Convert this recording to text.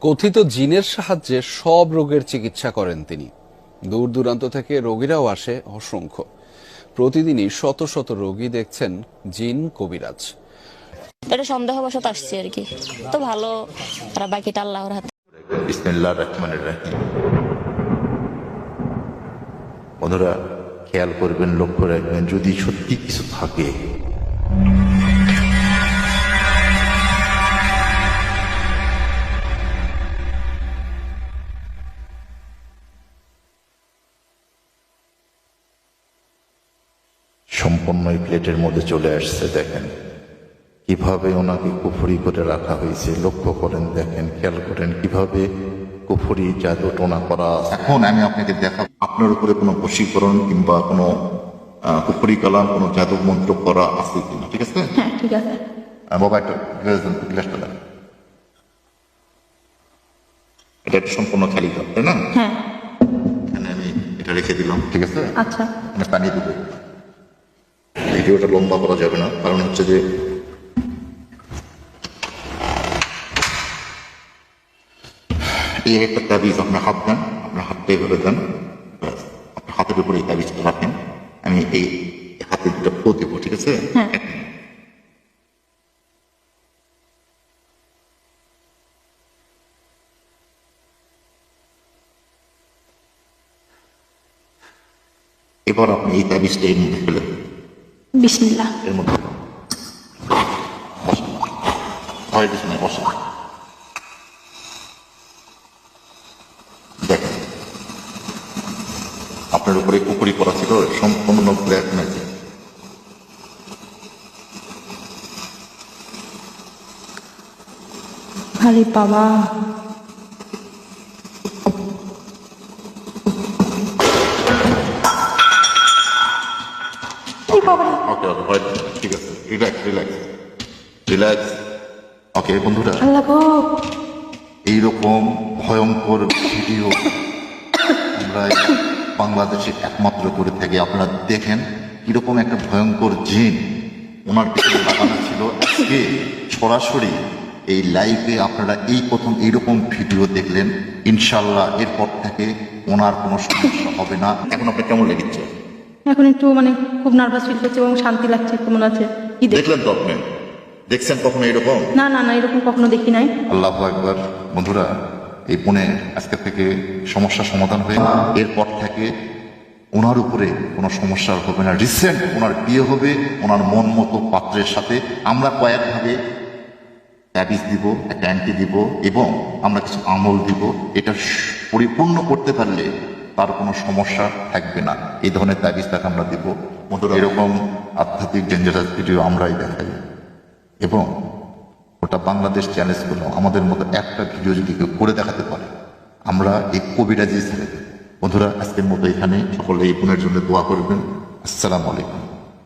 কথিত জিনের সাহায্যে সব রোগের চিকিৎসা করেন তিনি। দূর দূরান্ত থেকে রোগীরাও আসে অসংখ্য। প্রতিদিনই শত শত রোগী দেখছেন জিন কবিরাজ। এটা সন্দেহবশত আসছি আর কি। তো ভালো আর বাকিটা আল্লাহর হাতে। বিসমিল্লাহ রহমানের রাহিম। বন্ধুরা খেয়াল করবেন লক্ষ্য রাখবেন যদি সত্যি কিছু থাকে সম্পূর্ণ এই প্লেটের মধ্যে চলে আসছে দেখেন। কীভাবে ওনাকে কুফরি করে রাখা হয়েছে লক্ষ্য করেন দেখেন খেয়াল করেন কীভাবে কুফরি জাদু টোনা করা এখন আমি আপনাকে দেখাবো আপনার উপরে কোনো বশীকরণ কিংবা কোনো কুফরি কালাম কোনো জাদু মন্ত্র করা আছে কিনা ঠিক আছে? হ্যাঁ ঠিক আছে। আহ, বাবা একটা গ্লাসটা দেন। এটা একটা সম্পূর্ণ খালি কাপ তাই না? হ্যাঁ। এখানে আমি এটা রেখে দিলাম ঠিক আছে? আচ্ছা। পানি দেবো। ভিডিওটা লম্বা করা যাবে না কারণ হচ্ছে যে এই একটা তাবিজ আপনার হাত দেন আপনার হাতটা এভাবে দেন আপনার হাতের উপরে এই তাবিজটা রাখেন। আমি এই হাতে দুটো ফো দেবো ঠিক আছে? হ্যাঁ। এবার আপনি এই তাবিজটা এর মধ্যে ফেলে দেন। বিসমিল্লাহ। এর মধ্যে ভয় কিছু নেই বসেন দেখেন আপনার উপরে কুকুরি করা ছিল সম্পূর্ণ ব্ল্যাক ম্যাজিক। আরে বাবা। ওকে ওকে ভয় ঠিক আছে রিল্যাক্স রিল্যাক্স রিল্যাক্স ওকে বন্ধুরা আল্লাহ গো। এইরকম ভয়ঙ্কর ভিডিও আমরা বাংলাদেশে একমাত্র করে থাকি। আপনারা দেখেন কীরকম একটা ভয়ঙ্কর জিন ওনার পিছনে লাগানো ছিল। আজকে সরাসরি এই লাইভে আপনারা এই প্রথম এইরকম ভিডিও দেখলেন। ইনশাল্লাহ এরপর থেকে ওনার কোনো সমস্যা হবে না। এখন আপনার কেমন লেগেছে? এখন একটু মানে খুব নার্ভাস ফিল করছে এবং শান্তি লাগছে একটু মনে হচ্ছে কি দেখলেন তো আপনি? দেখছেন কখনো এরকম? না না না এরকম কখনো দেখি নাই। আল্লাহ একবার বন্ধুরা এই পুনে আজকে থেকে সমস্যা সমাধান হয়ে এরপর থেকে ওনার উপরে কোনো সমস্যা হবে না। রিসেন্ট ওনার বিয়ে হবে ওনার মন মতো পাত্রের সাথে আমরা কয়েকভাবে ট্যাবিজ দিব একটা অ্যান্টি দিব এবং আমরা কিছু আমল দিব। এটা পরিপূর্ণ করতে পারলে তার কোনো সমস্যা থাকবে না। এই ধরনের তাবিজ তাকে আমরা দেবো। এরকম আধ্যাত্মিক ডেঞ্জারাস ভিডিও আমরাই দেখাই। এবং ওটা বাংলাদেশ চ্যালেঞ্জ করল আমাদের মতো একটা ভিডিও যদি কেউ করে দেখাতে পারে, আমরা এই কবিরাজি ছেড়ে বন্ধুরা, আজকের মতো এখানে। সকলে এই বোনের জন্য দোয়া করবেন। আসসালামু আলাইকুম।